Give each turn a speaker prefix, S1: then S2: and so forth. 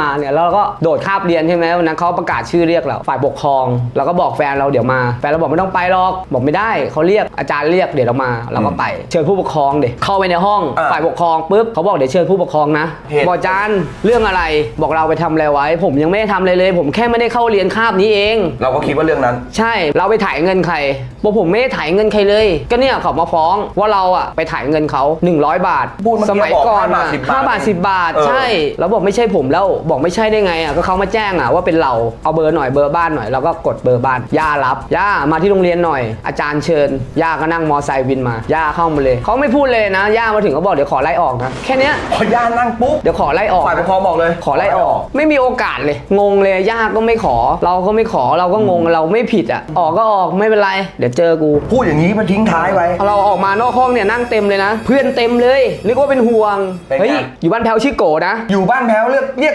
S1: มาเนี่ยแล้วเราก็โดดคาบเรียนใช่ไหมวันนั้นเขาประกาศชื่อเรียกเราฝ่ายปกครองเราก็บอกแฟนเราเดี๋ยวมาแฟนเราบอกไม่ต้องไปหรอกบอกไม่ได้เขาเรียกอาจารย์เรียกเดี๋ยวเรามาเราก็ไป เชิญผู้ปกครองเด็กเข้าไปในห้อง
S2: อ่า
S1: ฝ่ายปกครองปุ๊บเขาบอกเดี๋ยวเชิญผู้ปกครองนะ
S2: เหตุ
S1: บอกอาจารย์เรื่องอะไรบอกเราไปทำอะไรไว้ ผมยังไม่ได้ทำอะไรเลย ผมแค่ไม่ได้เข้าเรียนคาบนี้เอง
S2: เราก็คิดว่าเรื่องนั้น
S1: ใช่เราไปถ่ายเงินใครบอกผมไม่ได้ถ่ายเงินใครเลย ก็เนี่ยเขามาฟ้องว่าเราอะไปถ่ายเงินเขา100 บาท
S2: พูดเมื่อกี้
S1: สมัยก่อนอะ
S2: บอก5
S1: ห้า
S2: บา
S1: บา
S2: ท
S1: ท
S2: 10
S1: สิบบาท
S2: เออ
S1: ใช่ แล้วบอกไม่ใช่ผมแล้วบอกไม่ใช่ได้ไงอะก็เขามาแจ้งอะว่าเป็นเราเอาเบอร์หน่อยเบอร์บ้านหน่อยเราก็กดเบอร์บ้านย่ารับย่ามาที่โรงเรียนหน่อย อาจารย์เชิญย่าก็นั่งมอไซค์วินมาย่าเข้ามาเลยเขาไม่พูดเลยนะย่ามาถึงเขาบอกเดี๋ยวขอไล่ออกนะแค่เนี้ย
S2: พอย่านั่งปุ๊บ
S1: เดี๋ยวขอไล่ออก
S2: ฝ่ายปกครองบอกเลย
S1: ขอไล่ออก ไม่มีโอกาสเลย งงเลยย่าก็ไม่ขอ เราก็ไม่ขอเราก็งงเราไม่ผิดอะออกก็ออกไม่เป็นไร เดี๋ยวเจอกู
S2: พูดอย่างนี้มาทิ้งท้ายไว้
S1: เราออกมานอกห้องเนี่ยนั่งเต็มเลยนะ เพื่อนเต็มเลยนึกว่าเป็นห่วง
S2: เป็นไง
S1: เฮ้ยอยู่บ้านแถวชิโกนะ
S2: อยู่บ้านแพ้วเรียกเรียก